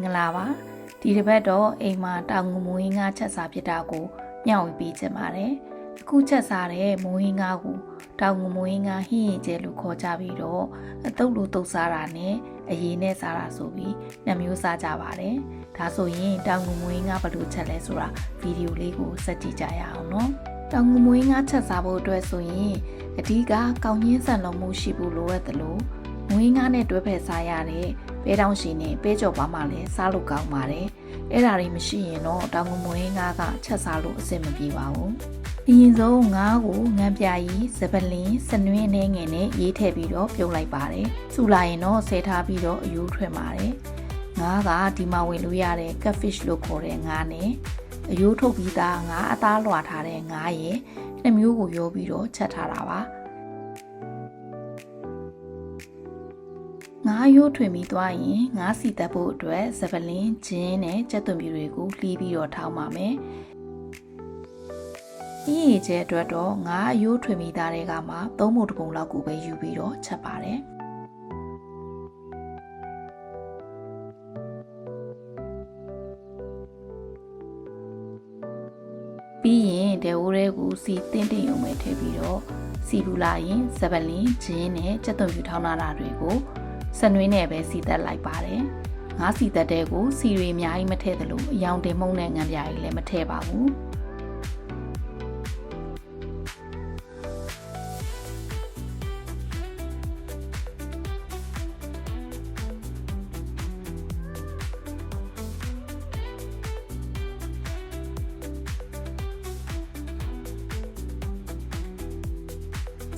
မင်္ဂလာပါဒီတစ်ပတ်တော့အိမ်မှာတောင်ငူမွေးငါချက်စားဖြစ်တာကိုမျှဝေပေးချင်ပါတယ်အခုချက်စားတဲ့မွေးငါကိုတောင်ငူမွေးငါဟင်းရင်ကျဲလို့ခေါ်ကြပြီးတော့အတုပ်လို့တုပ်စားတာနဲ့အရေးနဲ့စားတာဆိုပြီးနှစ်မျိုးစားကြပါတယ်ဒါဆိုရင်တောင်ငူမွေးငါဘယ်လိုချက်လဲဆိုတာဗီဒီယိုလေးကိုစက်ကြည့်ကြရအောင်နော်တောင်ငူမွေးငါချက်စားဖို့အတွက်ဆိုရင်အဓိကကောင်းချင်းဆန်လုံးမှုရှိဖို့လိုအပ်တယ်လို့မွေးငါနဲ့တွဲဖက်စားရတဲ့ ပဲတောင်းရှင်နဲ့ပဲကြော်ပါမှလည်းစားလို့ကောင်းပါတယ်။အဲ့ဒါတွေမရှိရင်တော့တောင်ငမွေးငါးကချက်စားလို့အဆင်မပြေပါဘူး။အရင်ဆုံးငါးကိုငံပြာကြီးစပလင်းစနွင်းအနေငယ်နဲ့ရေးထည့်ပြီးတော့ပြုတ်လိုက်ပါတယ်။စူလာရင်တော့ဆဲထားပြီးတော့အယိုးထွက်ပါတယ်။ငါးကဒီမှာဝင်လို့ရတဲ့ catfish လို့ခေါ်တဲ့ငါးနဲ့အယိုးထုတ်ပြီးသားငါးအသားလွှာထားတဲ့ငါးရဲ့နှစ်မျိုးကိုရောပြီးတော့ချက်ထားတာပါ။ ငါးရိုးထွင်ပြီးသွားရင်ငါးစီတက်ဖို့အတွက်စပလင်းဂျင်းနဲ့ကြက်သွန်ပြူတွေကိုလှီးပြီးတော့ထောင်းပါမယ်။ဒီရည်ကျဲအတွက်တော့ငါးရိုးထွင်ပြီးသားတွေကမှသုံးပုံတစ်ပုံလောက်ကိုပဲယူပြီးတော့ချက်ပါတယ်။ပြီးရင်ဒေဝရဲကိုစီတင်းတင်းရုံပဲထည့်ပြီးတော့စီဘူးလာရင်စပလင်းဂျင်းနဲ့ကြက်သွန်ပြူထောင်းလာတာတွေကို စနွေးနဲ့ပဲစီသက်လိုက်ပါတယ်။ငါးစီသက်တဲ့ကိုစီရီအများကြီးမထည့်သလိုအယောင်တင်မှုန့်နဲ့ငံပြားကြီးလည်းမထည့်ပါဘူး။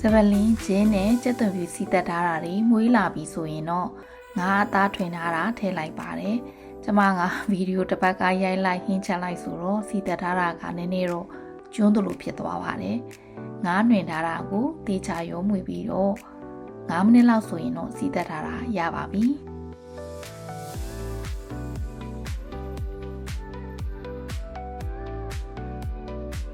စပလင်းဂျင်းနဲ့ကြက်သွန်ပြူစီတက်ထားတာတွေမွေးလာပြီဆိုရင်တော့ငါအသားထွင်ထားတာထည့်လိုက်ပါတယ်။ကျမကဗီဒီယိုတစ်ပတ်ကရိုက်လိုက်ဟင်းချက်လိုက်ဆိုတော့စီတက်ထားတာကနည်းနည်းတော့ကျွန်းတလို့ဖြစ်သွားပါတယ်။ငါနှွင်ထားတာကိုတေချာရုံးမွေပြီးတော့9မိနစ်လောက်ဆိုရင်တော့စီတက်ထားတာရပါပြီ။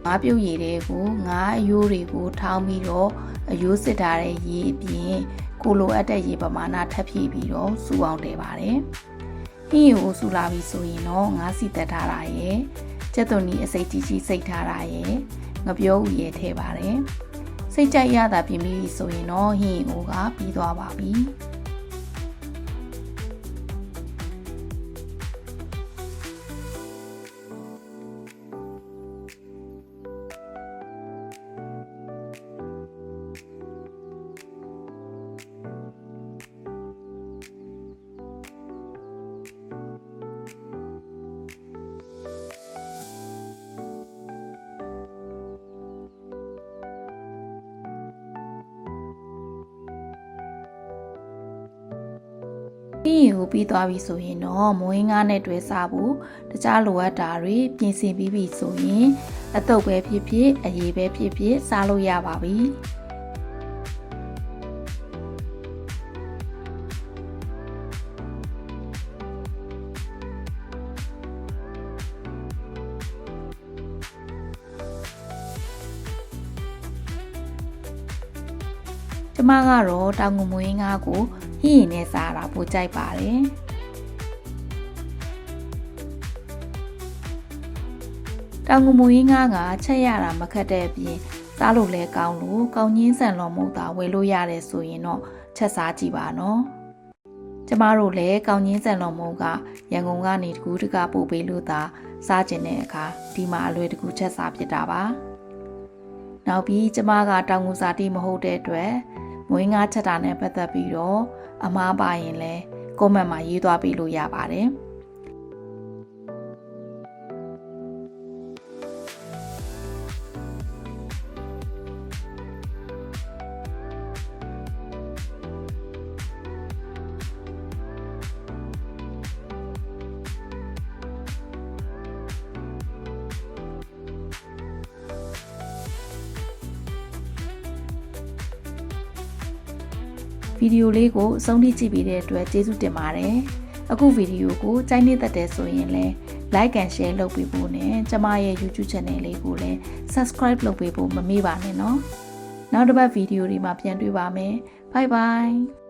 ငါးပြုတ်ရည်တွေကိုငါးအယိုးတွေကိုထောင်းပြီးတော့အယိုးစစ်ထားတဲ့ရေအပြင်ကိုလိုအပ်တဲ့ရေပမာဏထပ်ဖြည့်ပြီးတော့စူအောင်တည်ပါတယ်။ဟင်းရီကိုစူလာပြီဆိုရင်တော့ငါးစီတက်ထားတာရယ်ကျက်သွန်နီအစိတ်ကြီးကြီးစိတ်ထားတာရယ်ငပြောဦးရယ်ထည့်ပါတယ်။စိတ်ကြိုက်ရတာပြင်ပြီးဆိုရင်တော့ဟင်းရီကိုကပြီးသွားပါပြီ။ ပြီးရင်ကိုပြီးသွားပြီဆိုရင်တော့မွေးငါးနဲ့တွဲစားဖို့တခြားလိုအပ်တာတွေပြင်ဆင်ပြီးပြီဆိုရင်အတုပ်ပဲဖြစ်ဖြစ်အရေးပဲဖြစ်ဖြစ်စားလို့ရပါပြီကျမကတော့တောင်ငမွေးငါးကို ဟင်းရင်နဲ့စားတာပိုကြိုက်ပါတယ်တောင်ငမွေးငါးကချက်ရတာမခက်တဲ့အပြင်စားလို့လည်းကောင်းလို့ကောင်းချင်းဆန်လုံးမုတ်တာဝယ်လို့ရတယ်ဆိုရင်တော့ချက်စားကြည့်ပါနော်ကျမတို့လည်းကောင်းချင်းဆန်လုံးမုတ်ကရန်ကုန်ကနေတကူးတကပို့ပေးလို့သာစားကျင်တဲ့အခါဒီမှာအလွယ်တကူချက်စားဖြစ်တာပါနောက်ပြီးကျမကတောင်ငူစာတိမဟုတ်တဲ့အတွက် မွေးငါချက်တာနဲ့ပတ်သက်ပြီးတော့အမားပါရင်လည်း comment မှာရေးသွားပေးလို့ရပါတယ်။ ဗီဒီယိုလေးကိုအဆုံးထိကြည့်ပြီးတဲ့အတွက်ကျေးဇူးတင်ပါတယ်။အခုဗီဒီယိုကိုကြိုက်နေတတ်တယ်ဆိုရင်လည်း like and share လုပ်ပေးဖို့နဲ့ကျမရဲ့ YouTube channel လေးကိုလည်း subscribe လုပ်ပေးဖို့မမေ့ပါနဲ့နော်။နောက်တစ်ပတ်ဗီဒီယိုတွေမှာပြန်တွေ့ပါမယ်။ Bye bye